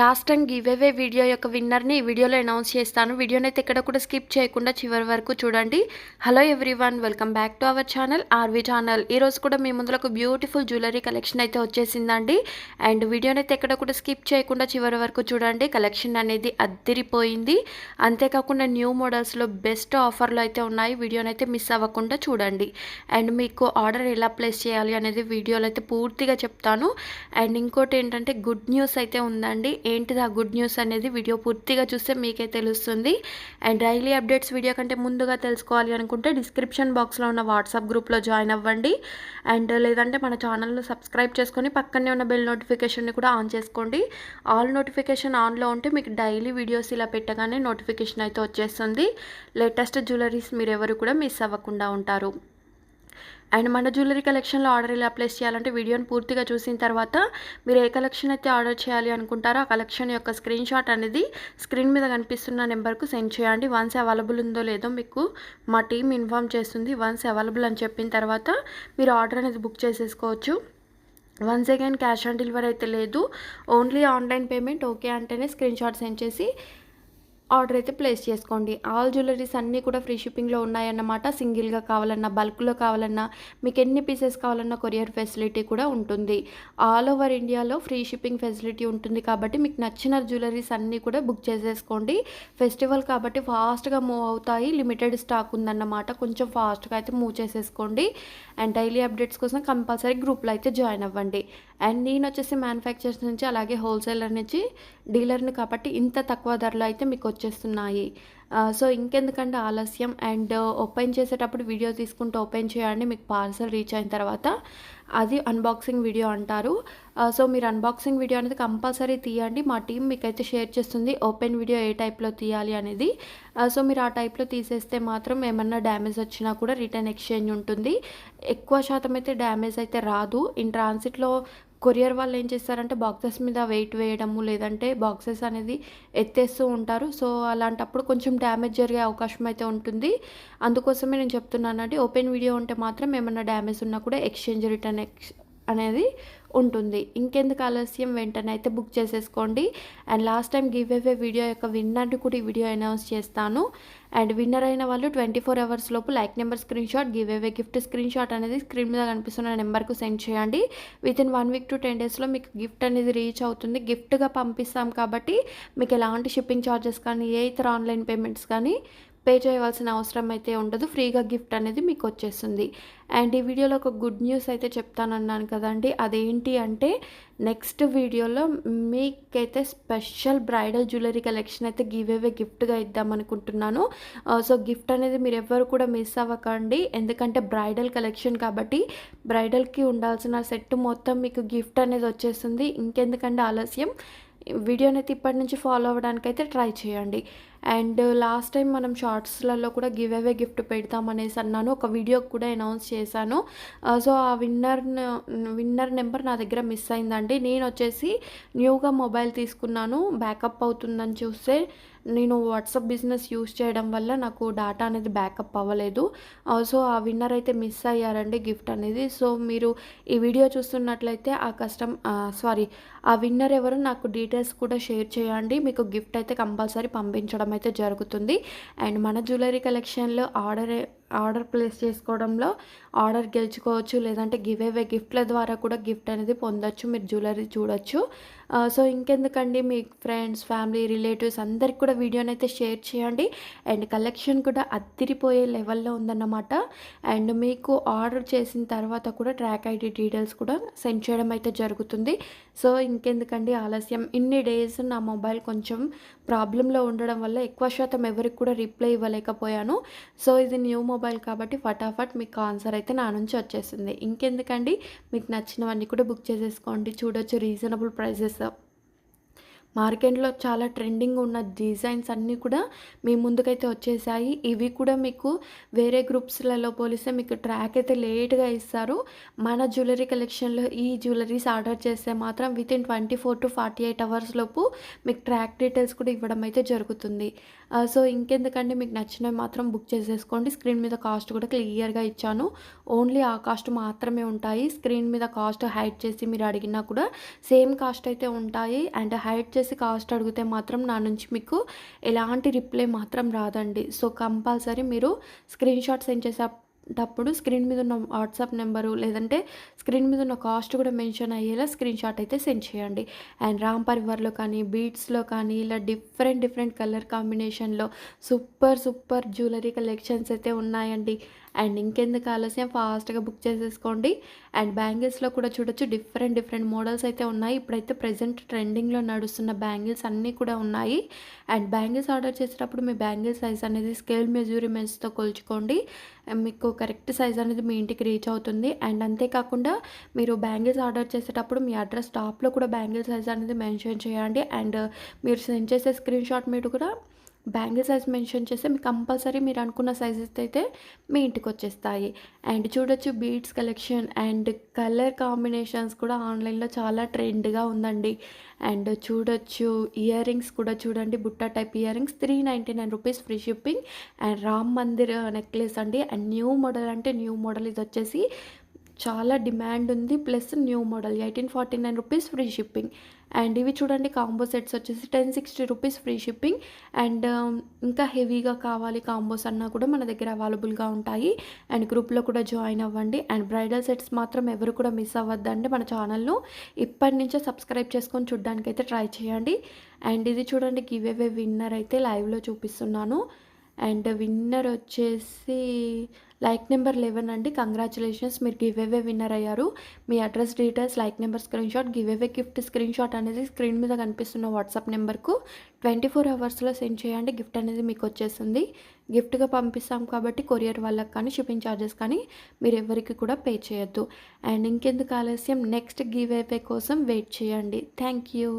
Last time giveaway video యొక్క విన్నర్ని ఈ వీడియోలో అనౌన్స్ చేస్తాను. వీడియోని అయితే ఎక్కడ కూడా స్కిప్ చేయకుండా చివరి వరకు చూడండి. Hello everyone welcome back to our channel RV channel ఈరోజు కూడా మీ ముందులో ఒక బ్యూటిఫుల్ జ్యువెలరీ కలెక్షన్ అయితే వచ్చేసిందండి. అండ్ వీడియోని అయితే ఎక్కడ కూడా స్కిప్ చేయకుండా చివరి వరకు చూడండి. కలెక్షన్ అనేది అద్దిరిపోయింది. అంతేకాకుండా న్యూ మోడల్స్లో బెస్ట్ ఆఫర్లు అయితే ఉన్నాయి. వీడియోని అయితే మిస్ అవ్వకుండా చూడండి. అండ్ మీకు ఆర్డర్ ఎలా ప్లేస్ చేయాలి అనేది వీడియోలో అయితే పూర్తిగా చెప్తాను. అండ్ ఇంకోటి ఏంటంటే గుడ్ న్యూస్ అయితే ఉందండి. ఏంటిది ఆ గుడ్ న్యూస్ అనేది వీడియో పూర్తిగా చూస్తే మీకే తెలుస్తుంది. అండ్ డైలీ అప్డేట్స్ వీడియో కంటే ముందుగా తెలుసుకోవాలి అనుకుంటే డిస్క్రిప్షన్ బాక్స్లో ఉన్న వాట్సాప్ గ్రూప్లో జాయిన్ అవ్వండి. అండ్ లేదంటే మన ఛానల్ను సబ్స్క్రైబ్ చేసుకొని పక్కనే ఉన్న బెల్ నోటిఫికేషన్ని కూడా ఆన్ చేసుకోండి. ఆల్ నోటిఫికేషన్ ఆన్లో ఉంటే మీకు డైలీ వీడియోస్ ఇలా పెట్టగానే నోటిఫికేషన్ అయితే వచ్చేస్తుంది. లేటెస్ట్ జ్యువెలరీస్ మీరు ఎవరు కూడా మిస్ అవ్వకుండా ఉంటారు. అండ్ మన జ్యువెలరీ కలెక్షన్లో ఆర్డర్ ఎలా ప్లేస్ చేయాలంటే వీడియోని పూర్తిగా చూసిన తర్వాత మీరు ఏ కలెక్షన్ అయితే ఆర్డర్ చేయాలి అనుకుంటారో ఆ కలెక్షన్ యొక్క స్క్రీన్ షాట్ అనేది స్క్రీన్ మీద కనిపిస్తున్న నెంబర్కు సెండ్ చేయండి. వన్స్ అవైలబుల్ ఉందో లేదో మీకు మా టీం ఇన్ఫామ్ చేస్తుంది. వన్స్ అవైలబుల్ అని చెప్పిన తర్వాత మీరు ఆర్డర్ అనేది బుక్ చేసేసుకోవచ్చు. Once again cash on delivery అయితే లేదు. ఓన్లీ ఆన్లైన్ పేమెంట్ ఓకే అంటేనే స్క్రీన్ షాట్ సెండ్ చేసి ఆర్డర్ అయితే ప్లేస్ చేసుకోండి. ఆల్ జ్యువెలరీస్ అన్నీ కూడా ఫ్రీ షిప్పింగ్లో ఉన్నాయన్నమాట. సింగిల్గా కావాలన్నా బల్క్లో కావాలన్నా మీకు ఎన్ని పీసెస్ కావాలన్నా కొరియర్ ఫెసిలిటీ కూడా ఉంటుంది. ఆల్ ఓవర్ ఇండియాలో ఫ్రీ షిప్పింగ్ ఫెసిలిటీ ఉంటుంది కాబట్టి మీకు నచ్చిన జ్యువెలరీస్ అన్నీ కూడా బుక్ చేసేసుకోండి. ఫెస్టివల్ కాబట్టి ఫాస్ట్గా మూవ్ అవుతాయి. లిమిటెడ్ స్టాక్ ఉందన్నమాట. కొంచెం ఫాస్ట్గా అయితే మూవ్ చేసేసుకోండి. అండ్ డైలీ అప్డేట్స్ కోసం కంపల్సరీ గ్రూప్లో అయితే జాయిన్ అవ్వండి. అండ్ నేను వచ్చేసి మ్యానుఫ్యాక్చర్స్ నుంచి అలాగే హోల్సేలర్ నుంచి డీలర్ని కాబట్టి ఇంత తక్కువ ధరలో అయితే మీకు వచ్చేస్తున్నాయి. సో ఇంకెందుకంటే ఆలస్యం. అండ్ ఓపెన్ చేసేటప్పుడు వీడియో తీసుకుంటూ ఓపెన్ చేయండి మీకు పార్సల్ రీచ్ అయిన తర్వాత. అది అన్బాక్సింగ్ వీడియో అంటారు. సో మీరు అన్బాక్సింగ్ వీడియో అనేది కంపల్సరీ తీయండి. మా టీం మీకైతే షేర్ చేస్తుంది ఓపెన్ వీడియో ఏ టైప్లో తీయాలి అనేది. సో మీరు ఆ టైప్లో తీసేస్తే మాత్రం ఏమన్నా డ్యామేజ్ వచ్చినా కూడా రిటర్న్ ఎక్స్చేంజ్ ఉంటుంది. ఎక్కువ శాతం అయితే డ్యామేజ్ అయితే రాదు. ఇన్ ట్రాన్సిట్లో కొరియర్ వాళ్ళు ఏం చేస్తారంటే బాక్సెస్ మీద వెయిట్ వేయడము లేదంటే బాక్సెస్ అనేది ఎత్తేస్తూ ఉంటారు. సో అలాంటప్పుడు కొంచెం డ్యామేజ్ జరిగే అవకాశం అయితే ఉంటుంది. అందుకోసమే నేను చెప్తున్నానండి ఓపెన్ వీడియో ఉంటే మాత్రం ఏమైనా డ్యామేజ్ ఉన్నా కూడా ఎక్స్చేంజ్ రిటర్న్ ఎక్స్ అనేది ఉంటుంది. ఇంకెందుకు ఆలస్యం? వెంటనే అయితే బుక్ చేసేసుకోండి. And last time give away video యొక్క విన్నర్ని కూడా ఈ వీడియో అనౌన్స్ చేస్తాను. అండ్ విన్నర్ అయిన వాళ్ళు ట్వంటీ ఫోర్ అవర్స్ లోపు like number screenshot give away gift screenshot అనేది స్క్రీన్ మీద కనిపిస్తున్న నెంబర్కు సెండ్ చేయండి. Within one week to ten డేస్లో మీకు గిఫ్ట్ అనేది రీచ్ అవుతుంది. గిఫ్ట్గా పంపిస్తాం కాబట్టి మీకు ఎలాంటి షిప్పింగ్ ఛార్జెస్ కానీ ఏ ఇతర ఆన్లైన్ పేమెంట్స్ కానీ పే చేయవలసిన అవసరం అయితే ఉండదు. ఫ్రీగా గిఫ్ట్ అనేది మీకు వచ్చేస్తుంది. అండ్ ఈ వీడియోలో ఒక గుడ్ న్యూస్ అయితే చెప్తానన్నాను కదండి. అదేంటి అంటే నెక్స్ట్ వీడియోలో మీకైతే స్పెషల్ బ్రైడల్ జ్యువెలరీ కలెక్షన్ అయితే గివ్ అవే గిఫ్ట్గా ఇద్దాం అనుకుంటున్నాను. సో గిఫ్ట్ అనేది మీరు ఎవ్వరు కూడా మిస్ అవ్వకండి. ఎందుకంటే బ్రైడల్ కలెక్షన్ కాబట్టి బ్రైడల్కి ఉండాల్సిన సెట్ మొత్తం మీకు గిఫ్ట్ అనేది వచ్చేస్తుంది. ఇంకెందుకంటే ఆలస్యం? వీడియోని అయితే ఇప్పటి నుంచి ఫాలో అవ్వడానికి అయితే ట్రై చేయండి. అండ్ లాస్ట్ టైం మనం షార్ట్స్లలో కూడా గివ్ అవే గిఫ్ట్ పెడతామనేసి అన్నాను. ఒక వీడియో కూడా అనౌన్స్ చేశాను. సో ఆ విన్నర్ విన్నర్ నెంబర్ నా దగ్గర మిస్ అయిందండి. నేను వచ్చేసి న్యూగా మొబైల్ తీసుకున్నాను. బ్యాకప్ అవుతుందని చూస్తే నేను వాట్సాప్ బిజినెస్ యూస్ చేయడం వల్ల నాకు డేటా అనేది బ్యాకప్ అవ్వలేదు. సో ఆ విన్నర్ అయితే మిస్ అయ్యారండి గిఫ్ట్ అనేది. సో మీరు ఈ వీడియో చూస్తున్నట్లయితే ఆ కస్టమ్ సారీ ఆ విన్నర్ ఎవరు నాకు డీటెయిల్స్ కూడా షేర్ చేయండి. మీకు గిఫ్ట్ అయితే కంపల్సరీ పంపించడం అయితే జరుగుతుంది. అండ్ మన జ్యువెలరీ కలెక్షన్లో ఆర్డర్ ఆర్డర్ ప్లేస్ చేసుకోవడంలో ఆర్డర్ గెలుచుకోవచ్చు లేదంటే గివ్ అవే గిఫ్ట్ల ద్వారా కూడా గిఫ్ట్ అనేది పొందొచ్చు మీరు జ్యువెలరీ చూడొచ్చు. సో ఇంకెందుకండి మీ ఫ్రెండ్స్ ఫ్యామిలీ రిలేటివ్స్ అందరికి కూడా వీడియోని అయితే షేర్ చేయండి. అండ్ కలెక్షన్ కూడా అద్దిరిపోయే లెవెల్లో ఉందన్నమాట. అండ్ మీకు ఆర్డర్ చేసిన తర్వాత కూడా ట్రాక్ ఐడి డీటెయిల్స్ కూడా సెండ్ చేయడం అయితే జరుగుతుంది. సో ఇంకెందుకండి ఆలస్యం. ఇన్ని డేస్ నా మొబైల్ కొంచెం ప్రాబ్లంలో ఉండడం వల్ల ఎక్కువ శాతం ఎవరికి కూడా రిప్లై ఇవ్వలేకపోయాను. సో ఇది న్యూ మొబైల్ కాబట్టి ఫటాఫట్ మీకు ఆన్సర్ అయితే నా నుంచి వచ్చేసింది. ఇంకెందుకండి? మీకు నచ్చినవన్నీ కూడా బుక్ చేసేసుకోండి. చూడొచ్చు రీజనబుల్ ప్రైజెస్ మార్కెట్లో చాలా ట్రెండింగ్ ఉన్న డిజైన్స్ అన్నీ కూడా మీ ముందుకైతే వచ్చేసాయి. ఇవి కూడా మీకు వేరే గ్రూప్స్లలో పోలిస్తే మీకు ట్రాక్ అయితే లేట్గా ఇస్తారు. మన జ్యువెలరీ కలెక్షన్లో ఈ జ్యువెలరీస్ ఆర్డర్ చేస్తే మాత్రం within twenty four to forty eight hours లోపు మీకు ట్రాక్ డీటెయిల్స్ కూడా ఇవ్వడం అయితే జరుగుతుంది. సో ఇంకెందుకంటే మీకు నచ్చినవి మాత్రం బుక్ చేసేసుకోండి. స్క్రీన్ మీద కాస్ట్ కూడా క్లియర్గా ఇచ్చాను. ఓన్లీ ఆ కాస్ట్ మాత్రమే ఉంటాయి. స్క్రీన్ మీద కాస్ట్ హైడ్ చేసి మీరు అడిగినా కూడా సేమ్ కాస్ట్ అయితే ఉంటాయి. అండ్ హైడ్ చేసి కాస్ట్ అడిగితే మాత్రం నా నుంచి మీకు ఎలాంటి రిప్లై మాత్రం రాదండి. సో కంపల్సరీ మీరు స్క్రీన్ షాట్ సెండ్ చేసేటప్పుడు స్క్రీన్ మీద ఉన్న వాట్సాప్ నెంబరు లేదంటే స్క్రీన్ మీద ఉన్న కాస్ట్ కూడా మెన్షన్ అయ్యేలా స్క్రీన్ షాట్ అయితే సెండ్ చేయండి. అండ్ రామ్ పరివార్లో కానీ బీట్స్లో కానీ ఇలా డిఫరెంట్ డిఫరెంట్ కలర్ కాంబినేషన్లో సూపర్ సూపర్ జ్యువెలరీ కలెక్షన్స్ అయితే ఉన్నాయండి. అండ్ ఇంకెందుకు ఆలస్యం? ఫాస్ట్గా బుక్ చేసేసుకోండి. అండ్ బ్యాంగిల్స్లో కూడా చూడొచ్చు డిఫరెంట్ డిఫరెంట్ మోడల్స్ అయితే ఉన్నాయి. ఇప్పుడైతే ప్రజెంట్ ట్రెండింగ్లో నడుస్తున్న బ్యాంగిల్స్ అన్నీ కూడా ఉన్నాయి. అండ్ బ్యాంగిల్స్ ఆర్డర్ చేసేటప్పుడు మీ బ్యాంగిల్ సైజ్ అనేది స్కేల్ మెజూరిమెంట్స్తో కొలుచుకోండి. మీకు కరెక్ట్ సైజ్ అనేది మీ ఇంటికి రీచ్ అవుతుంది. అండ్ అంతేకాకుండా మీరు బ్యాంగిల్స్ ఆర్డర్ చేసేటప్పుడు మీ అడ్రస్ టాప్లో కూడా బ్యాంగిల్ సైజ్ అనేది మెన్షన్ చేయండి. అండ్ మీరు సెండ్ చేసే స్క్రీన్ షాట్ మీద కూడా బ్యాంగిల్ సైజ్ మెన్షన్ చేస్తే మీకు కంపల్సరీ మీరు అనుకున్న సైజెస్ అయితే మీ ఇంటికి వచ్చేస్తాయి. అండ్ చూడొచ్చు beads collection and colour combinations కూడా ఆన్లైన్లో చాలా ట్రెండ్గా ఉందండి. అండ్ చూడొచ్చు ఇయర్ రింగ్స్ కూడా చూడండి. బుట్ట type earrings three ninety nine rupees free shipping and Ram Mandir necklace అండి. అండ్ న్యూ మోడల్ అంటే న్యూ మోడల్ ఇది వచ్చేసి చాలా డిమాండ్ ఉంది. Plus new model eighteen forty nine rupees free shipping. And ఇవి చూడండి కాంబో సెట్స్ వచ్చేసి ten sixty rupees free shipping. And um, ఇంకా హెవీగా కావాలి కాంబోస్ అన్నా కూడా మన దగ్గర అవైలబుల్గా ఉంటాయి. అండ్ గ్రూప్లో కూడా జాయిన్ అవ్వండి. అండ్ బ్రైడల్ సెట్స్ మాత్రం ఎవరు కూడా మిస్ అవ్వద్దండి మన ఛానల్ను. ఇప్పటి నుంచే సబ్స్క్రైబ్ చేసుకొని చూడడానికి అయితే ట్రై చేయండి. అండ్ ఇది చూడండి గివ్ అవే విన్నర్ అయితే లైవ్లో చూపిస్తున్నాను. అండ్ విన్నర్ వచ్చేసి లైక్ నెంబర్ లెవెన్ అండి. కంగ్రాచులేషన్స్ మీరు గివ్ అవే విన్నర్ అయ్యారు. మీ address details like number screenshot give away gift screenshot అనేది స్క్రీన్ మీద కనిపిస్తున్న వాట్సాప్ నెంబర్కు ట్వంటీ ఫోర్ అవర్స్లో సెండ్ చేయండి. గిఫ్ట్ అనేది మీకు వచ్చేస్తుంది గిఫ్ట్గా పంపిస్తాం కాబట్టి కొరియర్ వాళ్ళకి కానీ షిప్పింగ్ ఛార్జెస్ కానీ మీరు ఎవరికి కూడా పే చేయొద్దు. అండ్ ఇంకెందుకు ఆలస్యం? నెక్స్ట్ గివ్ అవే కోసం వెయిట్ చేయండి. Thank you